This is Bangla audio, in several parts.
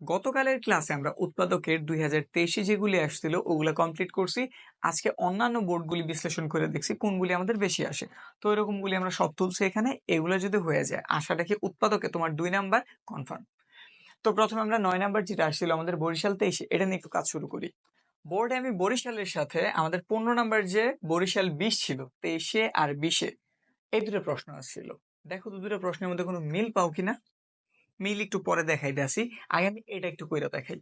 গতকালের ক্লাসে আমরা উৎপাদকের দুই হাজার তেইশে যেগুলি আসছিল, ওগুলো কমপ্লিট করছি। আজকে অন্যান্য বোর্ডগুলি বিশ্লেষণ করে দেখছি, কোনগুলি আমাদের বেশি আসে। তো এরকমগুলি আমরা সব তুলছি এখানে, এগুলো যদি হয়ে যায় আশাটা কি উৎপাদকে তোমার দুই নাম্বার কনফার্ম তো প্রথমে আমরা নয় নাম্বার যেটা আসছিল আমাদের বরিশাল তেইশে, এটা নিয়ে একটু কাজ শুরু করি। বোর্ডে আমি বরিশালের সাথে আমাদের পনেরো নাম্বার যে বরিশাল বিশ ছিল, তেইশে আর বিশে, এই দুটো প্রশ্ন আসছিল। দেখো দুটো প্রশ্নের মধ্যে কোনো মিল পাও কিনা? মিল একটু পরে দেখাই আসি। আগে আমি এটা একটু কইরা দেখাই।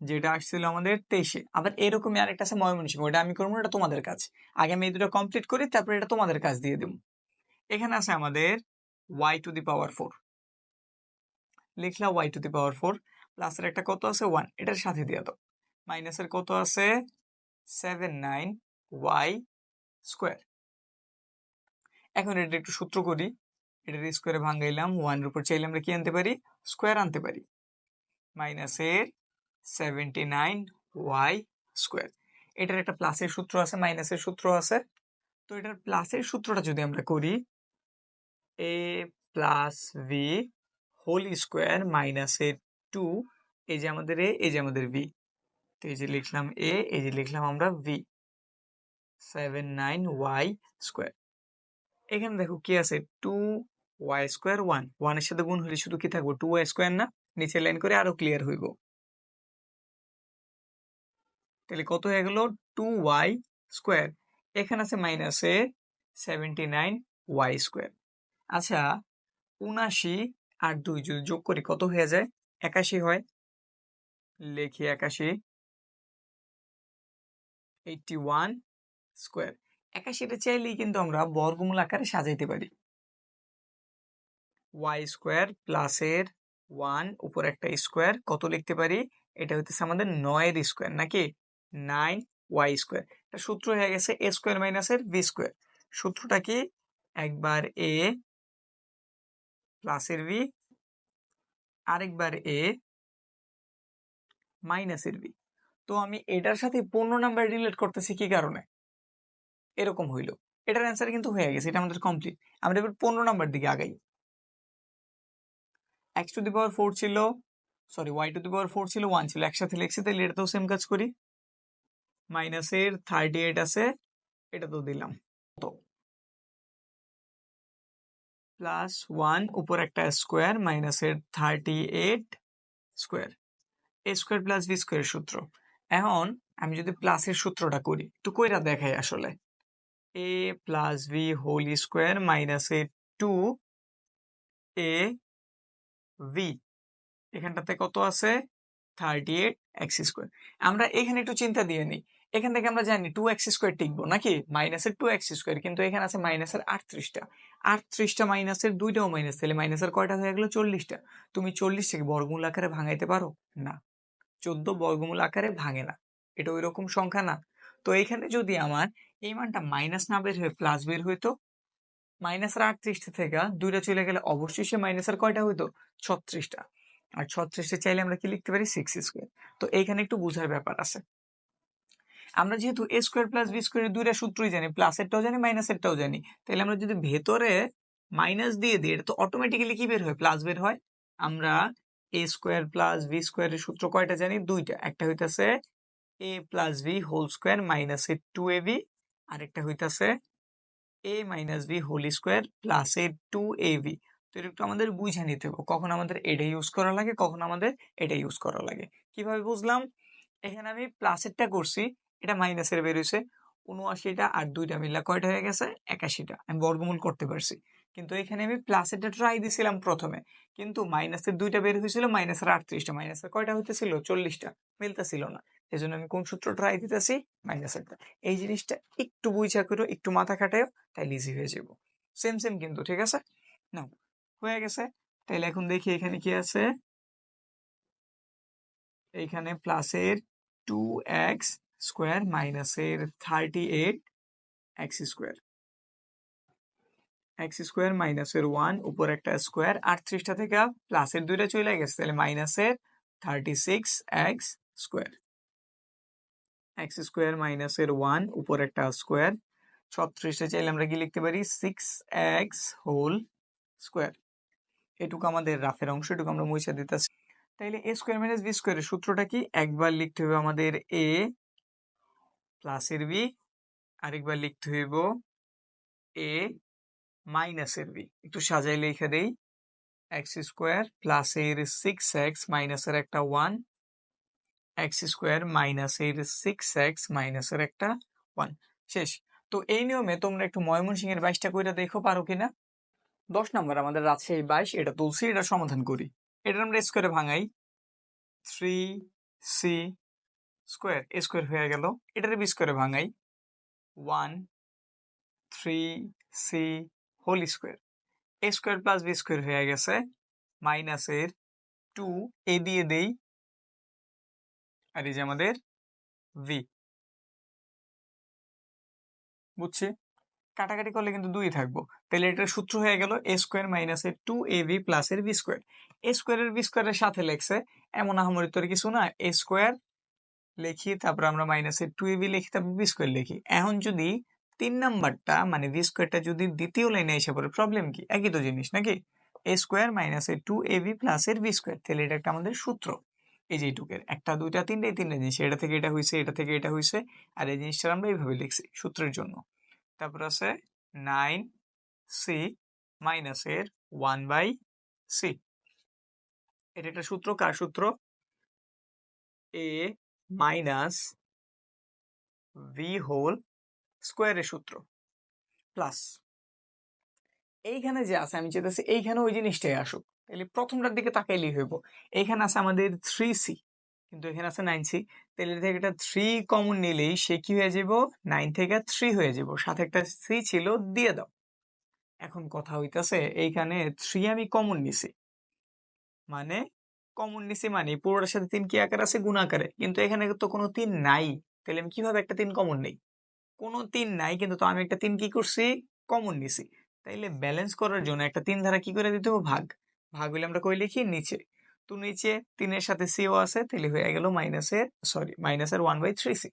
যেটা আসছিল আমাদের তেইশে। আবার এরকমই আরেকটা আছে ময়মনসিংহ। ওটা আমি করব এটা তোমাদের কাজ। আগে আমি এই দুটো কমপ্লিট করি, তারপরে এটা তোমাদের কাজ দিয়ে দেবো। এখানে আছে আমাদের Y to the power four লিখলাম Y to the power four প্লাসের একটা কত আছে? ওয়ান এটার সাথে দিয়ে দাও। মাইনাসের কত আছে? সেভেন নাইন ওয়াই স্কোয়ার এখন এটা একটু সূত্র করি। এটার স্কোয়ারে ভাঙাইলাম ওয়ানের উপর চাইলে আমরা কি আনতে পারি? স্কোয়ার আনতে পারি। মাইনাসের সেভেন্টি নাইন ওয়াই স্কোয়ার। এটার একটা প্লাসের সূত্র আছে মাইনাসের সূত্র আছে। তো এটার প্লাসের সূত্রটা যদি আমরা করি A plus B whole square মাইনাসের টু এই যে আমাদের এ এই যে আমাদের ভি তো এই যে লিখলাম এ এই যে লিখলাম আমরা B seven nine Y square এখানে দেখো কি আছে? টু ওয়াই স্কোয়ার ওয়ান ওয়ানের সাথে গুণ হলে শুধু কি থাকব? টু ওয়াই স্কোয়ার না নিচে লাইন করে আরও ক্লিয়ার হইব। তাহলে কত হয়ে গেল? টু ওয়াই স্কোয়ার এখানে আছে মাইনাসে সেভেন্টি নাইন ওয়াই স্কোয়ার আচ্ছা উনাশি আর দুই যদি যোগ করি, কত হয়ে যায়? একাশি হয়। লেখি একাশি। এইটটি ওয়ান স্কোয়ার একাশিটা চাইলেই কিন্তু আমরা বর্গমূল আকারে সাজাইতে পারি। ওয়াই স্কোয়ার প্লাসের ওয়ান উপর একটা স্কোয়ার কত লিখতে পারি? এটা হইতেছে আমাদের নয়ের স্কোয়ার নাকি? নাইন ওয়াই স্কোয়ার এটা সূত্র হয়ে গেছে এ স্কোয়ার মাইনাসের বি স্কোয়ার সূত্রটা কি? একবার এ প্লাসের বি আরেকবার এ মাইনাসের বি তো আমি এটার সাথে পনেরো নাম্বার রিলেট করতেছি কি কারণে? এরকম হইল। এটার অ্যান্সার কিন্তু হয়ে গেছে, এটা আমাদের কমপ্লিট আমরা এবার পনেরো নাম্বার দিকে আগাই। X to the power four ছিল sorry Y to the power four ছিল ওয়ান ছিল একসাথে লিখছি, তাহলে এটাতেও সেম কাজ করি। মাইনাসের থার্টি এইট আছে এটা তো দিলাম। তো প্লাস ওয়ান উপর একটা স্কোয়ার মাইনাসের thirty eight square A square plus B square সূত্র। এখন আমি যদি প্লাসের সূত্রটা করি তো কইরা দেখাই আসলে। A plus B whole square মাইনাসের টু এ ভি এখানটাতে কত আছে? থার্টি এইট এক্স স্কোয়ার আমরা এখানে একটু চিন্তা দিয়ে নিই। এখান থেকে আমরা জানি টু এক্স স্কোয়ার টিকবো নাকি? মাইনাসের টু এক্স স্কোয়ার কিন্তু এখানে আছে মাইনাসের আটত্রিশটা। আটত্রিশটা মাইনাসের দুইটাও মাইনাস তাহলে মাইনাসের কয়টা হয়ে গেলো? চল্লিশটা। তুমি চল্লিশ থেকে বর্গমূল আকারে ভাঙাইতে পারো? না। চোদ্দ বর্গমূল আকারে ভাঙে না। এটা ওই রকম সংখ্যা না। তো এখানে যদি আমার এই মানটা মাইনাস না বের হয়ে প্লাস বের হইতো মাইনাসের আটত্রিশটা থেকে দুইটা চলে গেলে অবশ্যই সে মাইনাসের কয়টা হইতো? ছত্রিশটা। আর ছত্রিশটা চাইলে আমরা কি লিখতে পারি? সিক্স স্কোয়ার তো এইখানে একটু বোঝার ব্যাপার আছে। আমরা যেহেতু A square plus B square দুইটা সূত্রই জানি প্লাসেরটাও জানি মাইনাসেরটাও জানি তাহলে আমরা যদি ভেতরে মাইনাস দিয়ে দিই, এটা তো অটোমেটিক্যালি কি বের হয়? প্লাস বের হয়। আমরা এ স্কোয়ার প্লাস বি স্কোয়ারের সূত্র কয়টা জানি? দুইটা। একটা হইতাছে A plus B whole square মাইনাসের টু এ বি আরেকটা হইতাছে A minus B whole square plus A two A B তো একটু আমাদের বুঝে নিতে হবে, কখন আমাদের এটা ইউজ করা লাগে, কখন আমাদের এটা ইউজ করা লাগে। কীভাবে বুঝলাম? এখানে আমি প্লাসেরটা করছি, এটা মাইনাসের বেরোইছে, উনআশিটা আর দুইটা মিললা কয়টা হয়ে গেছে? একাশিটা, আমি বর্গমূল করতে পারছি। কিন্তু এখানে আমি প্লাসেরটা ট্রাই দিছিলাম প্রথমে, কিন্তু মাইনাসের দুইটা বের হয়েছিল মাইনাসের আটত্রিশটা মাইনাসের কয়টা হইতেছিল? চল্লিশটা, মিলতেছিল না। এই জন্য আমি কোন সূত্র ট্রাই দিতেছি? মাইনাস মাইনাসেরটা এই জিনিসটা একটু বুঝা করো একটু মাথা খাটাও তাইলে ইজি হয়ে যাব সেম সেম কিন্তু, ঠিক আছে? না হয়ে গেছে। তাইলে এখন দেখি এখানে কি আছে? এইখানে প্লাসের টু এক্স স্কোয়ার মাইনাসের thirty eight X square X square মাইনাসের ওয়ান উপর একটা স্কোয়ার আটত্রিশটা থেকে প্লাসের দুইটা চলে গেছে। তাহলে মাইনাসের thirty six X square X square মাইনাসের ওয়ান উপর একটা স্কোয়ার ছত্রিশটা চাইলে আমরা কি লিখতে পারি? সিক্স এক্স হোল স্কোয়ার এটুকু আমাদের রাফের অংশ, এটুকু আমরা মুছে দিতেছি। তাইলে এ স্কোয়ার মাইনাস বি স্কোয়ারের সূত্রটা কি? একবার লিখতে হবে আমাদের এ প্লাসের বি আরেকবার লিখতে হইব এ মাইনাসের বি একটু সাজাই লিখে দেই। এক্স স্কোয়ার প্লাসের সিক্স এক্স মাইনাসের একটা ওয়ান এক্স স্কোয়ার মাইনাসের সিক্স এক্স মাইনাসের একটা ওয়ান শেষ। তো এই নিয়মে তোমরা একটু ময়মনসিংহের বাইশটা কইরা দেখো, পারো কিনা? দশ নম্বর, আমাদের রাজশাহী বাইশ, এটা তুলসি এটা সমাধান করি। এটা আমরা স্কোয়ারে ভাঙাই। Three C square A square হয়ে গেল। এটার বি স্কোয়ারে ভাঙাই। One three C whole square A square plus B square হয়ে গেছে মাইনাসের টু এ দিয়ে দেই। আর এই যে আমাদের ভি বুঝছি? কাটাকাটি করলে কিন্তু দুই থাকব। তাহলে এটার সূত্র হয়ে গেল এ স্কোয়ার মাইনাস এর টু এ ভি প্লাস এর বি স্কোয়ার এ স্কোয়ারের বি স্কোয়ারের সাথে লেখছে এমন আহামরি তোর কিছু না। এ স্কোয়ার লিখি, তারপর আমরা মাইনাসের টু এ ভি লিখি, তারপর বি স্কোয়ার লিখি। এখন যদি তিন নাম্বারটা মানে ভি স্কোয়ারটা যদি দ্বিতীয় লাইনে এসে পড়ে প্রবলেম কি? একই তো জিনিস নাকি? এ স্কোয়ার মাইনাস এর টু এ ভি প্লাস এর বি স্কোয়ার তাহলে এটা একটা আমাদের সূত্র। এই যে এইটুকের একটা, দুইটা, তিনটে, এই তিনটে জিনিস, এটা থেকে এটা হয়েছে এটা থেকে এটা হয়েছে আর এই জিনিসটা আমরা এইভাবে লিখছি সূত্রের জন্য। তারপর আছে নাইন সি মাইনাসের ওয়ান বাই সি এটা একটা সূত্র, কার সূত্র? এ মাইনাস ভি হোল স্কোয়ারের সূত্র প্লাস এইখানে যে আছে, আমি চেতেছি এইখানে ওই জিনিসটাই আসুক। তাহলে প্রথমটার দিকে তাকাইলেই হইব। এইখানে আছে আমাদের থ্রি সি কিন্তু এখানে আছে নাইন সি তাহলে থেকে একটা থ্রি কমন নিলেই সে কি হয়ে যাব নাইন থেকে থ্রি হয়ে যাব সাথে একটা সি ছিল, দিয়ে দাও। এখন কথা হইতাছে, এইখানে থ্রি আমি কমন নিছি। মানে কমন নিছি মানে পুরোটার সাথে তিন কি আকার আছে? গুণ আকারে। কিন্তু এখানে তো কোনো তিন নাই। তাহলে আমি কীভাবে একটা তিন কমন নেই? কোনো তিন নাই, কিন্তু তো আমি একটা তিন কি করছি? কমন নিছি। তাইলে ব্যালেন্স করার জন্য একটা তিন ধারা কি করে দিতে হবে? ভাগ। ভাগ হইলে আমরা কই লিখি? নিচে। তো নিচে তিনের সাথে সিও আছে, তাহলে হয়ে গেল মাইনাসের সরি মাইনাসের ওয়ান বাই থ্রি সি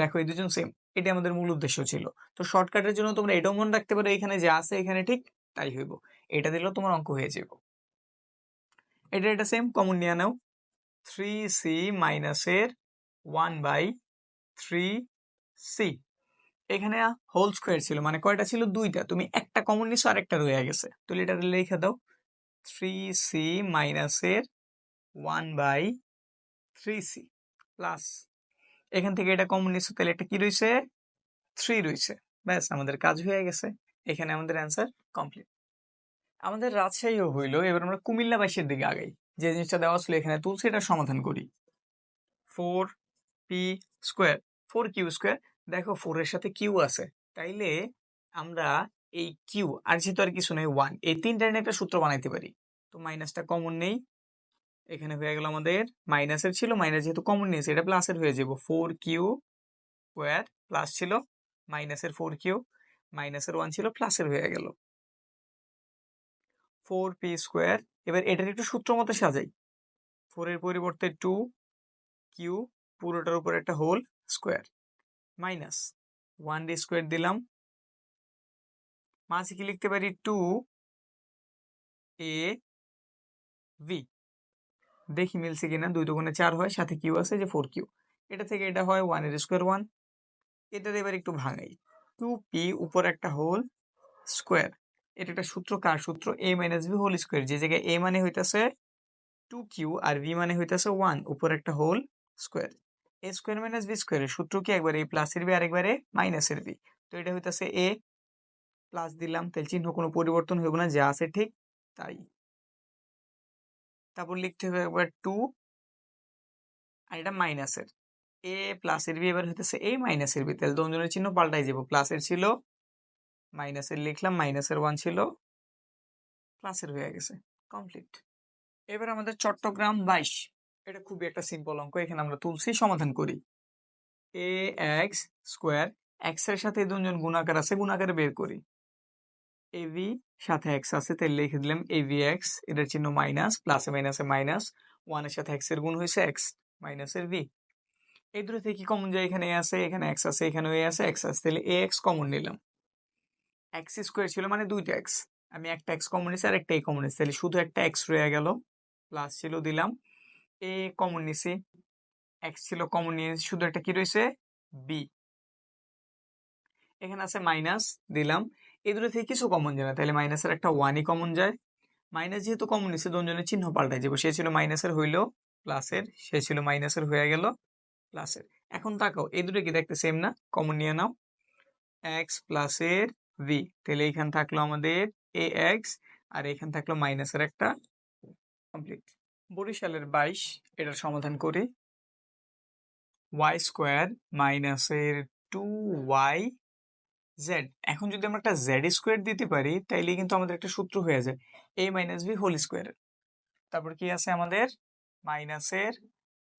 দেখো, এই দুজন সেম এটা আমাদের মূল উদ্দেশ্য ছিল। তো শর্টকাটের জন্য তোমরা এটাও মনে রাখতে পারো, এখানে যা আছে এখানে ঠিক তাই হইব। এটা দিলেও তোমার অঙ্ক হয়ে যাব এটা এটা সেম কমন নিয়ে নাও। থ্রি সি মাইনাসের ওয়ান বাই থ্রি সি এখানে হোল স্কোয়ার ছিল মানে কয়টা ছিল? দুইটা। তুমি একটা কমন নিছো আর একটা রয়ে গেছে। তাহলে এটা লিখে দাও। থ্রি সি মাইনাসের one by three C plus এখান থেকে এটা কমন নিচ্ছ, তাহলে এটা কি রয়েছে? থ্রি রয়েছে। ব্যাস, আমাদের কাজ হয়ে গেছে। এখানে আমাদের অ্যান্সার কমপ্লিট আমাদের রাজশাহীও হইল। এবার আমরা কুমিল্লা বাইশের দিকে আগাই। যে জিনিসটা দেওয়া ছিল এখানে তুলসি, এটা সমাধান করি। Four P square four Q square দেখো ফোরের সাথে কিউ আছে। তাইলে আমরা এই কিউ আর যেহেতু আর কিছু নেই ওয়ান এই তিনটা নিয়ে একটা সূত্র বানাইতে পারি। তো মাইনাসটা কমন নেই। এখানে হয়ে গেল আমাদের মাইনাসের ছিল মাইনাস যেহেতু কমন নিয়েছে এটা প্লাসের হয়ে যাব ফোর কিউ স্কোয়ার প্লাস ছিল মাইনাসের ফোর কিউ মাইনাসের ওয়ান ছিল প্লাসের হয়ে গেল। ফোর পি স্কোয়ার এবার এটার একটু সূত্র মতো সাজাই। ফোরের পরিবর্তে টু কিউ পুরোটার উপর একটা whole square minus one D square দিলাম। মাঝে কি লিখতে পারি টু এ ভি। দেখি মিলছে কিনা, দুই দুগুণে চার হয়, সাথে কিউ আছে যে ফোর কিউ। এটা থেকে এটা হয় ওয়ানের স্কোয়ার ওয়ান। এটার এবার একটু ভাঙাই। টু পি উপর একটা হোল স্কোয়ার। এটা একটা সূত্র, কার সূত্র? A minus B whole square. যে জায়গায় এ মানে হইতাছে টু কিউ আর ভি মানে হইতেছে ওয়ান, উপর একটা whole square. A square minus B স্কোয়ারের সূত্র কি একবার? এ প্লাসের বি আর আরেকবারে মাইনাসের বি তো এটা হইতাছে এ প্লাস দিলাম, তাহলে চিহ্ন কোনো পরিবর্তন হইব না, যা আছে ঠিক তাই। তারপর লিখতে হবে একবার টু আর এটা মাইনাসের এ প্লাসের বি এবার হইতেছে এই মাইনাসের বি তাহলে দোজনের চিহ্ন পাল্টাই যাব প্লাসের ছিল মাইনাসের লিখলাম মাইনাসের ওয়ান ছিল প্লাসের হয়ে গেছে কমপ্লিট এবার আমাদের চট্টগ্রাম বাইশ, এটা খুবই একটা সিম্পল অঙ্ক, এখানে আমরা তুলসি সমাধান করি। এ এক্স স্কোয়ার এক্সের সাথে দুজন গুণাকার আছে, গুণাকারে বের করি। এবি সাথে এক্স আছে, তাই লিখে দিলাম এবি এক্স এটার চিহ্ন মাইনাস প্লাসে মাইনাসে মাইনাস ওয়ানের সাথে এক্সের গুণ হয়েছে এক্স মাইনাসের ভি এই দুটো থেকে কমন যায়? এখানে আছে, এখানে এক্স আছে এখানে এ আছে এক্স আছে, তাহলে এ এক্স কমন নিলাম। এক্স স্কোয়ার ছিল মানে দুইটা এক্স আমি একটা এক্স কমন নিছি আর একটা এ কমন নিছি, তাহলে শুধু একটা এক্স রয়ে গেল প্লাস ছিল দিলাম এ কমন নিছি। এক্স ছিল কমন নিয়ে শুধু একটা কি রয়েছে? বি এখানে আছে মাইনাস দিলাম। এই দুটো থেকে কিছু কমন যায় না। তাহলে মাইনাসের একটা ওয়ানই কমন যায়। মাইনাস যেহেতু কমন নিচ্ছে দুজনের চিহ্ন পাল্টাই যাব। সে ছিল মাইনাসের হইল প্লাসের সে ছিল মাইনাসের হয়ে গেল প্লাসের এখন তাকাও, এই দুটো কি দেখতে সেম না? কমন নিয়ে নাও। এক্স প্লাসের ভি তাহলে এইখান থাকল আমাদের এ এক্স আর এখান থাকল মাইনাসের একটা কমপ্লিট বরিশালের বাইশ, এটার সমাধান করে ওয়াই স্কোয়ার মাইনাসের টু ওয়াই জেড এখন যদি আমরা একটা জেড স্কোয়ার দিতে পারি তাইলে কিন্তু আমাদের একটা সূত্র হয়ে যায় A minus B whole square তারপর কি আছে আমাদের? মাইনাসের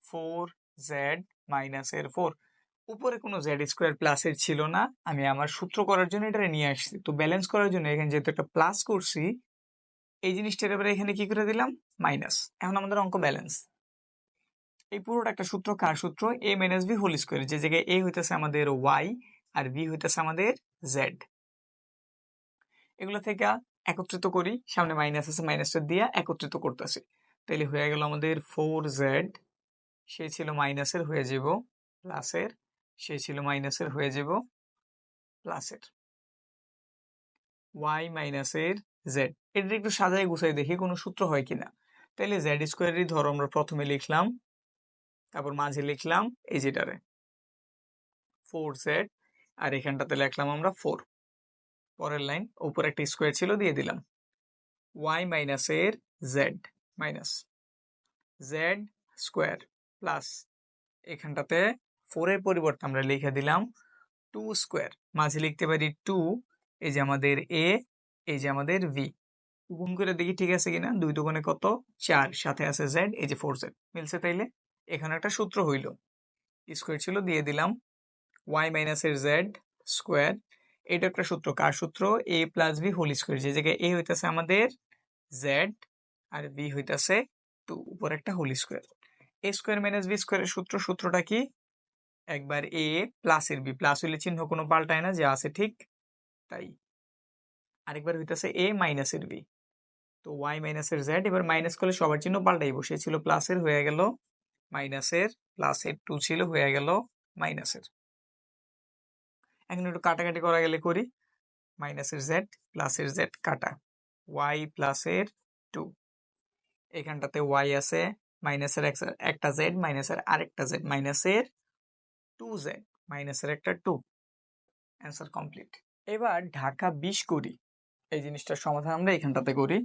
ফোর জেড মাইনাসের ফোর উপরে কোনো জেড স্কোয়ার প্লাসের ছিল না, আমি আমার সূত্র করার জন্য এটা নিয়ে আসছি। তো ব্যালেন্স করার জন্য এখানে যেহেতু একটা প্লাস করছি, এই জিনিসটার এবারে এখানে কি করে দিলাম? মাইনাস এখন আমাদের অঙ্ক ব্যালেন্স এই পুরোটা একটা সূত্র, কার সূত্র? A minus B whole square যে জায়গায় এ হইতেছে আমাদের ওয়াই আর বি হইতেছে আমাদের জেড এগুলো থেকে একত্রিত করি, সামনে মাইনাস আছে মাইনাসটা দিয়ে একত্রিত করতেছি। তাইলে হয়ে গেল আমাদের ফোর জেড সে ছিল মাইনাসের হয়ে যাব প্লাসের সে ছিল মাইনাসের হয়ে যাব প্লাসের ওয়াই মাইনাসের জেড এটা একটু সাজাই গুছাই দেখি কোনো সূত্র হয় কিনা। তাইলে জেড স্কোয়ারেরই ধরো আমরা প্রথমে লিখলাম, তারপর মাঝে লিখলাম এই যেটারে। ফোর জেড আর এখানটাতে লিখলাম আমরা ফোর পরের লাইন উপর একটা স্কোয়ার ছিল, দিয়ে দিলাম। ওয়াই মাইনাসের Z minus Z square plus এখানটাতে ফোরের পরিবর্তে আমরা লিখে দিলাম টু স্কোয়ার মাঝে লিখতে পারি টু এই যে আমাদের এ এই যে আমাদের ভি গুণ করে দেখি ঠিক আছে কিনা, দুই দোকানে কত? চার, সাথে আছে জেড এই যে ফোর জেড মিলছে তাইলে? এখানে একটা সূত্র হইল। স্কোয়ার ছিল, দিয়ে দিলাম ওয়াই মাইনাসের জেড স্কোয়ার এটা একটা সূত্র। কার সূত্র? A plus B whole square যে জায়গায় এ হইতেছে আমাদের জেড আর বি হইতেছে টু উপর একটা whole square A square minus B স্কোয়ারের সূত্র, সূত্রটা কি? একবার এ প্লাসের বি প্লাস হইলে চিহ্ন কোনো পাল্টায় না, যে আছে ঠিক তাই। আরেকবার হইতেছে এ মাইনাসের বি তো ওয়াই মাইনাসের জেড এবার মাইনাস করলে সবার চিহ্ন পাল্টাইব। সে ছিল প্লাসের হয়ে গেল মাইনাসের প্লাসের টু ছিল, হয়ে গেল মাইনাসের এখন একটু কাটাকাটি করা গেলে করি। মাইনাসের জেড প্লাসের জেড কাটা। ওয়াই প্লাসের টু এখানটাতে ওয়াই আছে মাইনাসের একটা জেড মাইনাসের আরেকটা জেড মাইনাসের টু জেড মাইনাসের একটা টু অ্যান্সার কমপ্লিট এবার ঢাকা বিশ করি। এই জিনিসটার সমাধান আমরা এখানটাতে করি।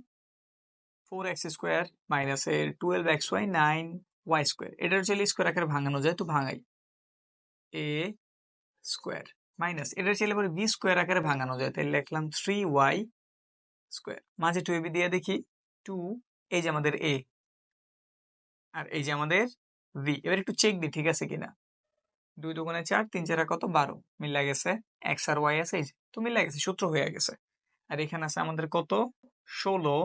ফোর এক্স স্কোয়ার মাইনাসের twelve X Y nine Y square এটার চাইলে স্কোয়ার আকারে ভাঙানো যায়, তো ভাঙাই। এ স্কোয়ার মাইনাস এটার চাইলে পরে বি স্কোয়ার আকারে ভাঙানো যায়। তাহলে লিখলাম থ্রি ওয়াই স্কোয়ার মাঝে টু এবি দিয়ে দেখি টু এই যে আমাদের এ আর এই যে আমাদের ভি এবার একটু চেক দিই, ঠিক আছে কিনা? দুই দুগুণে চার, তিন চারা কত? বারো। মিলা গেছে এক্স আর ওয়াই আছে, এই তো মিলা গেছে, সূত্র হয়ে গেছে। আর এখানে আছে আমাদের কত? ষোলো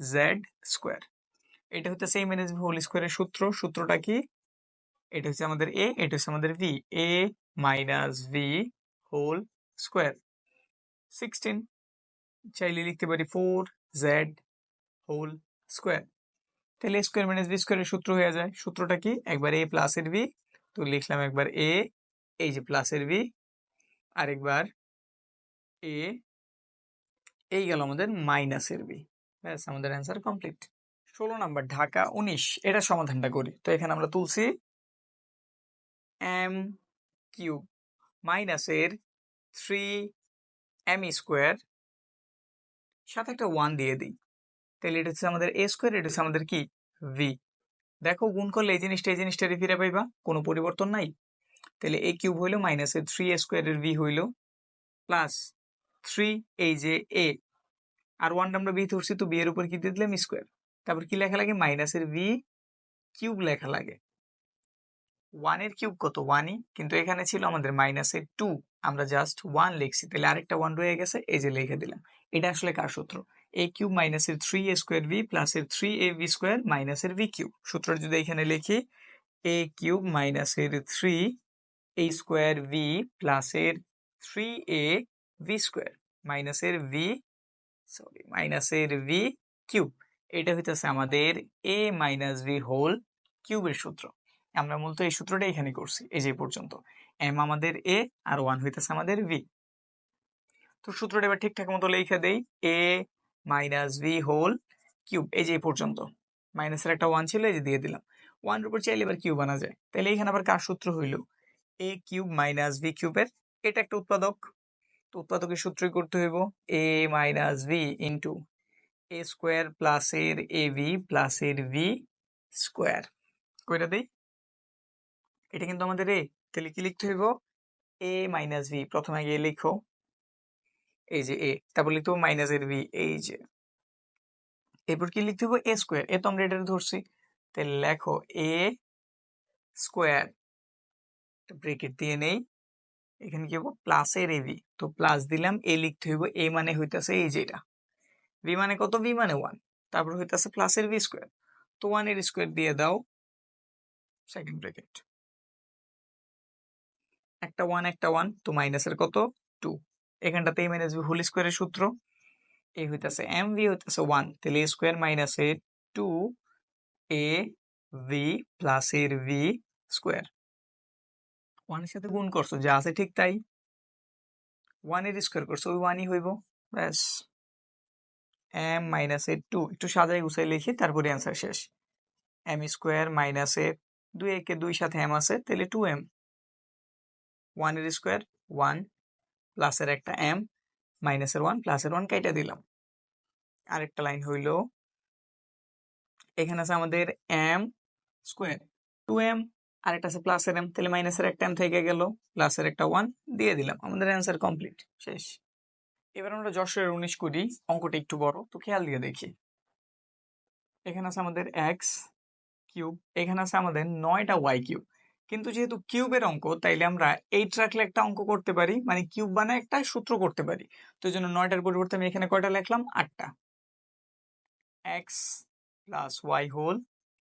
জেড স্কোয়ার এটা হচ্ছে সেম এন হোল স্কোয়ারের সূত্র। সূত্রটা কি? এটা হচ্ছে আমাদের এ এটা হচ্ছে আমাদের B A minus B whole square sixteen চাইলে লিখতে পারি ফোর জেড হোল স্কোয়ার তাহলে স্কোয়ার মাইনাস বি স্কোয়ারের সূত্র হয়ে যায়। সূত্রটা কি? একবার এ প্লাসের ভি তো লিখলাম একবার এ এই যে প্লাসের ভি আরেকবার এ এই গেল আমাদের মাইনাসের বি ব্যাস, আমাদের অ্যান্সার কমপ্লিট ষোলো নাম্বার ঢাকা, উনিশ, এটা সমাধানটা করি। তো এখানে আমরা তুলছি এম কিউব মাইনাসের থ্রি এম স্কোয়ার সাথে একটা ওয়ান দিয়ে দিই। তাহলে এটা হচ্ছে আমাদের এ স্কোয়ার এটা হচ্ছে আমাদের কি? ভি দেখো, গুণ করলে এই জিনিসটা এই জিনিসটা ফিরে পাইবা, কোনো পরিবর্তন নাই। তাহলে এ কিউব হইল মাইনাসের থ্রি এ স্কোয়ারের ভি হইল প্লাস থ্রি এই যে এ আর ওয়ানটা আমরা বি ধরছি তো বি এর উপর কি দিয়ে দিলাম? স্কোয়ার তারপর কি লেখা লাগে? মাইনাসের ভি কিউব লেখা লাগে। ওয়ানের কিউব কত? ওয়ানই কিন্তু এখানে ছিল আমাদের মাইনাসের টু আমরা জাস্ট ওয়ান লিখছি। তাহলে আরেকটা ওয়ান রয়ে গেছে। এই যে লিখে দিলাম। এটা আসলে কার সূত্র? এ কিউব মাইনাসের থ্রি এ স্কোয়ার ভি প্লাসের থ্রি এ ভি স্কোয়ার মাইনাসের ভি কিউব সূত্রটা যদি এখানে লিখি এ কিউব মাইনাসের থ্রি এ স্কোয়ার ভি প্লাসের থ্রি এ ভি স্কোয়ার মাইনাসের ভি সরি মাইনাসের ভি কিউব এটা হইতেছে আমাদের এ মাইনাস ভি হোল কিউবের সূত্র। আমরা মূলত এই সূত্রটা এখানে করছি, এই যে পর্যন্ত। এম আমাদের এ আর ওয়ান হইতেছে আমাদের ভি তো সূত্রটা এবার ঠিকঠাক মতো লিখে দেই। A minus B whole cube এই যে পর্যন্ত। মাইনাসের একটা ওয়ান ছিল, এই যে দিয়ে দিলাম। ওয়ানের উপর চাইলে এবার কিউব আনা যায়। তাহলে এখানে আবার কার সূত্র হইল? এ কিউব মাইনাস ভি কিউবের এটা একটা উৎপাদক। তো উৎপাদকের সূত্রই করতে হইব। A minus B into A square plus এর এ ভি প্লাস এর ভি স্কোয়ার কইটা দেই। এটা কিন্তু আমাদের এ, তাহলে কি লিখতে হইব? এ মাইনাস ভি প্রথমে এ লিখো। এই যে এ, তারপর লিখতে হবে মাইনাস এর ভি এই যে। এরপর কি লিখতে হবে এ স্কোয়ার এ তো আমরা এটা ধরছি। তাহলে লেখো এ স্কোয়ার ব্রেকেট দিয়ে নেই। এখানে কি হব প্লাস এর এ ভি তো প্লাস দিলাম, এ লিখতে হইব, এ মানে হইতাছে এই যেটা ভি মানে কত? ভি মানে ওয়ান তারপর হইতেছে প্লাস এর ভি স্কোয়ার তো ওয়ানের স্কোয়ার দিয়ে দাও সেকেন্ড ব্রেকেট একটা ওয়ান একটা ওয়ান তো মাইনাসের কত? টু এখানটাতে এ মাইনাস ভি হোল স্কোয়ারের সূত্র। এ হইতেছে এম ভি হইতাছে ওয়ান তাহলে A square minus A two A B plus এর ভি স্কোয়ার ওয়ানের সাথে গুণ করছ, যা আছে ঠিক তাই। ওয়ানের স্কোয়ার করছ, ওই ওয়ানই হইব। ব্যাস। এম মাইনাস এ টু একটু সাজাই গুছাই লিখি, তারপরে অ্যান্সার শেষ। এম স্কোয়ার মাইনাস এ দুই একে দুই সাথে এম আছে, তাহলে টু এম ওয়ানের স্কোয়ার ওয়ান প্লাসের একটা এম মাইনাসের ওয়ান প্লাসের ওয়ান কেটে দিলাম। আরেকটা লাইন হইল, এখানে আছে আমাদের এম স্কোয়ার টু এম আরেকটা আছে প্লাসের এম তাহলে মাইনাসের একটা এম থেকে গেল প্লাসের একটা ওয়ান দিয়ে দিলাম। আমাদের অ্যান্সার কমপ্লিট শেষ। এবার আমরা যশোরের উনিশ করি, অঙ্কটা একটু বড়, তো খেয়াল দিয়ে দেখি। এখানে আছে আমাদের এক্স কিউব এখানে আছে আমাদের নয়টা ওয়াই কিউব কিন্তু যেহেতু কিউবের অঙ্ক, তাইলে আমরা এইট রাখলে একটা অঙ্ক করতে পারি মানে কিউব বানায় একটা সূত্র করতে পারি। তো জন্য নয়টার পরিবর্তে আমি এখানে কয়টা লিখলাম? আটটা। X plus Y whole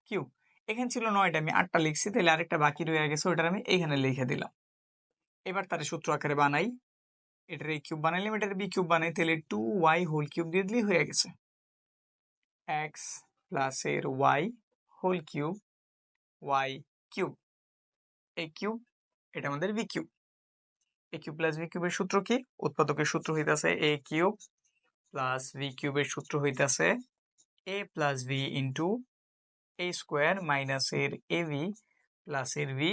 cube. এখানে ছিল নয়টা, আমি আটটা লিখছি তাহলে আরেকটা বাকি রয়ে গেছে, ওইটার আমি এইখানে লিখে দিলাম। এবার তার সূত্র আকারে বানাই। এটার এই কিউব বানাইলাম, এটার বি কিউব বানাই তাহলে টু ওয়াই হোল কিউব দিয়ে দিলেই হয়ে গেছে। এক্স প্লাস এর Y whole cube Y cube. এই কিউব এটা আমাদের B cube A cube plus B কিউবের সূত্র কি? উৎপাদকের সূত্র হইতাছে এ কিউব প্লাস ভি কিউবের সূত্র হইতাছে A plus B into A square minus এর এ ভি প্লাস এর ভি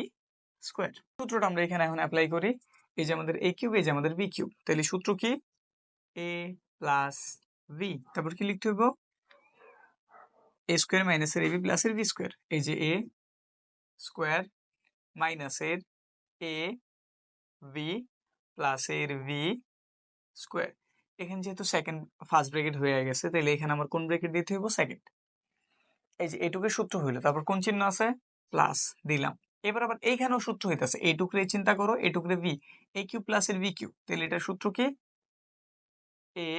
স্কোয়ার সূত্রটা আমরা এখানে এখন অ্যাপ্লাই করি। এই যে আমাদের এ কিউব এই যে আমাদের বি কিউব তাহলে সূত্র কি? এ প্লাস ভি তারপর কি লিখতে হইব? এ স্কোয়ার মাইনাসের এ ভি প্লাসের ভি স্কোয়ার এই যে এ স্কোয়ার মাইনাসের এ ভি প্লাসের ভি স্কোয়ার। এখানে যেহেতু সেকেন্ড ফার্স্ট ব্রেকেট হয়ে গেছে, তাহলে এখানে আমার কোন ব্রেকেট দিতে হইব? সেকেন্ড এই যে এটুকের সূত্র হইল, তারপর কোন চিহ্ন আছে? প্লাস দিলাম। এবার আবার এইখানেও সূত্র হইতেছে এইটুকরে চিন্তা করো এইটুকরে ভি, এ কিউ প্লাস এর ভি কিউ তাহলে এটার সূত্র কি? এ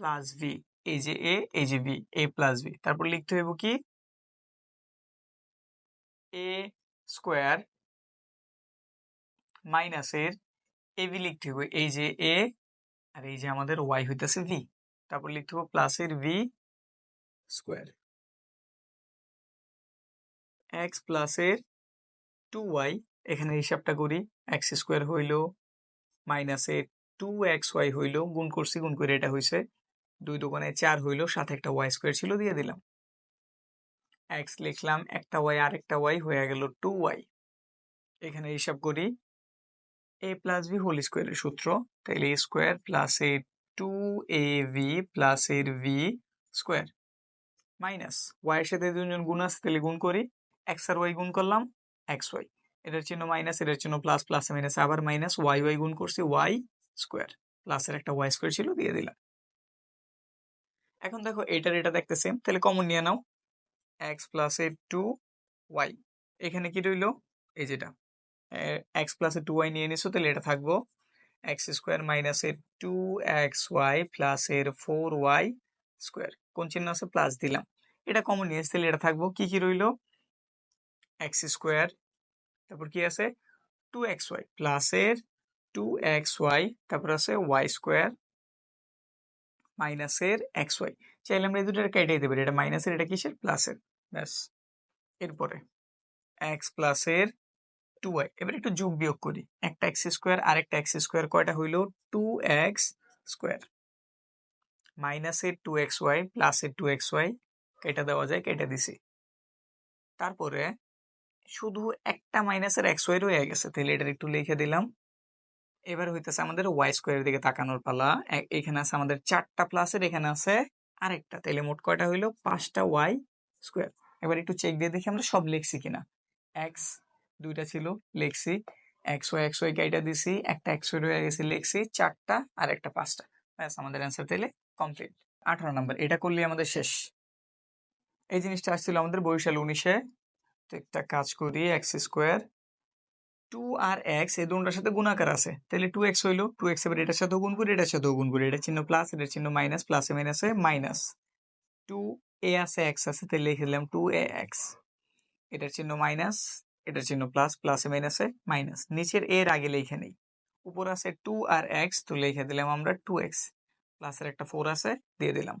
প্লাস ভি, এই যে এ, এই যে ভি, এ প্লাস ভি। তারপর লিখতে হইব কি? এ স্কোয়ার মাইনাসের এ ভি লিখতে হইব। এই যে এ আর এই যে আমাদের ওয়াই হইতেছে ভি তারপর লিখতে হইব প্লাসের ভি স্কোয়ার এক্স প্লাসের টু ওয়াই এখানে হিসাবটা করি। এক্স স্কোয়ার হইল মাইনাসের টু এক্স ওয়াই হইল, গুণ করছি, গুণ করে এটা হয়েছে দুই দোকানে চার হইল, সাথে একটা ওয়াই স্কোয়ার ছিল, দিয়ে দিলাম। এক্স লিখলাম, একটা ওয়াই আর একটা ওয়াই হয়ে গেল টু ওয়াই এখানে হিসাব করি। এ প্লাস বি হোল স্কোয়ারের সূত্র। তাইলে A square plus A two A V plus এর ভি স্কোয়ার মাইনাস ওয়াই এর সাথে দুজন গুণ আছে তাহলে গুণ করি। এক্স আর ওয়াই গুণ করলাম এক্স ওয়াই এটার চিহ্ন মাইনাস এটার চিহ্ন প্লাস প্লাস মাইনাস আবার মাইনাস ওয়াই ওয়াই গুণ করছি ওয়াই স্কোয়ার প্লাসের একটা ওয়াই স্কোয়ার ছিল, দিয়ে দিলাম। এখন দেখো এটার এটা দেখতে সেম তাহলে কমন নিয়ে নাও। X plus A two Y. এখানে কি রইল? এই যেটা। X plus A two Y নিয়ে নিছো, তাহলে এটা থাকব। এক্স স্কোয়ার মাইনাস এর টু এক্স ওয়াই প্লাস এর ফোর ওয়াই স্কোয়ার। কোন চিহ্ন আছে? প্লাস দিলাম। এটা কমন নিয়ে তাহলে এটা থাকব। কি কি রইল? X square. তারপর কি আছে? টু এক্স ওয়াই প্লাসের টু এক্স ওয়াই। তারপর আছে ওয়াই স্কোয়ার মাইনাসের এক্স ওয়াই। চাইলে আমরা এই দুটো কেটে দিতে পারি। এটা মাইনাসের এটা কিসের? প্লাসের ব্যাস, এরপরে এক্স প্লাসের টু ওয়াই এবার একটু যোগ বিয়োগ করি। একটা এক্স স্কোয়ার আর একটা এক্স স্কোয়ার কয়টা হইল? টু এক্স স্কোয়ার মাইনাসের টু এক্স ওয়াই প্লাসের টু এক্স ওয়াই কেটে দেওয়া যায়, কেটে দিছি। তারপরে শুধু একটা মাইনাসের এক্স ওয়াই রয়ে গেছে, তাহলে এটার একটু লিখে দিলাম। এবার হইতেছে আমাদের ওয়াই স্কোয়ারের দিকে তাকানোর পালা। এখানে আছে আমাদের চারটা প্লাসের এখানে আছে আরেকটা। তাহলে মোট কয়টা হইল? পাঁচটা ওয়াই স্কোয়ার এবার একটু চেক দিয়ে দেখি আমরা সব লিখছি কিনা। এক্স দুইটা ছিল, লিখছি। এক্স ওয়াই গাইটা দিছি, একটা এক্স ওয়াই রয়ে গেছে লিখছি, চারটা আর একটা পাঁচটা। ব্যাস, আমাদের অ্যান্সার তাহলে কমপ্লিট আঠারো নাম্বার এটা করলে আমাদের শেষ। এই জিনিসটা আসছিল আমাদের বরিশাল উনিশে। তো একটা কাজ করি এক্স স্কোয়ার টু আর এক্স এই দুটার সাথে গুণাকার আছে। তাহলে টু এক্স হইল টু এক্স এবার এটার সাথে গুণ করি, এটার সাথে গুণ করি। এটা চিহ্ন প্লাস এটার চিহ্ন মাইনাস প্লাসে মাইনাসে মাইনাস টু এ আছে এক্স আছে, তাহলে লিখে দিলাম টু এ এক্স এটার চিহ্ন মাইনাস এটার চিহ্ন প্লাস প্লাসে মাইনাসে মাইনাস নিচের এর আগে লিখে নেই। উপর আছে টু আর এক্স তো লিখে দিলাম আমরা টু এক্স প্লাসের একটা ফোর আছে, দিয়ে দিলাম।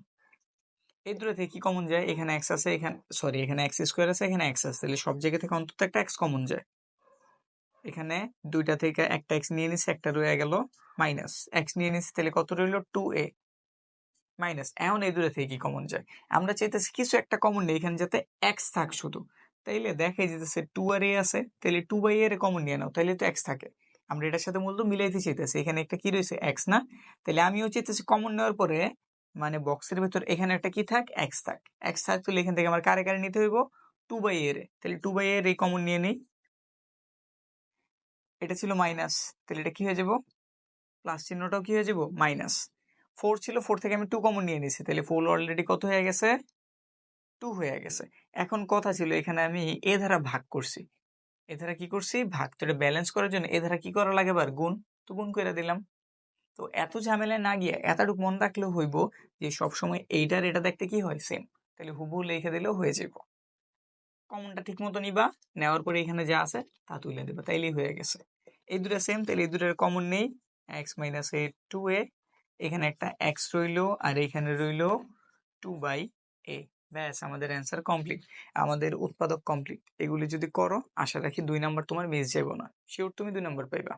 এই দূরে থেকে কি কমন যায়? এখানে এক্স আছে, এখানে সরি এখানে এক্স স্কোয়ার আছে, এখানে এক্স আছে। তাহলে সব জায়গা থেকে অন্তত একটা এক্স কমন যায়। এখানে দুইটা থেকে একটা এক্স নিয়ে নিচ্ছে একটা রয়ে গেল মাইনাস এক্স নিয়ে নিচ্ছে তাহলে কত রইল? টু এ মাইনাস এখন এই দুটো থেকে কি কমন যায়। আমরা চাইতেছি কিছু একটা কমন নেই, এখানে যাতে এক্স থাক শুধু। তাইলে দেখা যেতেছে টু আর এ আছে তাহলে টু বাই এর কমন নিয়ে নাও, তাইলে তো এক্স থাকে। আমরা এটার সাথে মূলত মিলাইতে চাইতেছি, এখানে একটা কি রয়েছে? এক্স না? তাহলে আমিও চাইতেছি কমন নেওয়ার পরে মানে বক্সের ভেতর এখানে একটা কি থাক? এক্স থাক। এক্স থাক তাহলে এখান থেকে আমার কারে কারে নিতে হইব? টু বাই এর তাহলে টু বাই এর এই কমন নিয়ে নেই। এটা ছিল মাইনাস তাহলে এটা কি হয়ে যাব? প্লাস চিহ্নটাও কি হয়ে যাব? মাইনাস ফোর ছিল ফোর থেকে আমি টু কমন নিয়ে নিছি তাহলে ফোর অলরেডি কত হয়ে গেছে? টু হয়ে গেছে। এখন কথা ছিল, এখানে আমি এ ধারা ভাগ করছি। এ ধারা কি করছি? ভাগ। তো এটা ব্যালেন্স করার জন্য এ ধারা কি করা লাগে আবার গুণ। তো গুণ করে দিলাম। তো এত ঝামেলায় না গিয়ে এতটুকু মন রাখলেও হইব যে সবসময় এইটার এটা দেখতে কি হয়? সেম তাহলে হুবহু লিখে দিলেও হয়ে যাব কমনটা ঠিক মতো নিবা, নেওয়ার পরে এখানে যা আছে তা তুলে দেবা। তাইলেই হয়ে গেছে। এই দুটো সেম তাহলে এই দুটোর কমন নেই। X minus A two A এখানে একটা এক্স রইল আর এখানে রইল টু বাই এ ব্যাস, আমাদের অ্যান্সার কমপ্লিট আমাদের উৎপাদক কমপ্লিট এগুলি যদি করো, আশা রাখি দুই নাম্বার তোমার মিস যাব না। শিওর তুমি দুই নাম্বার পাইবা।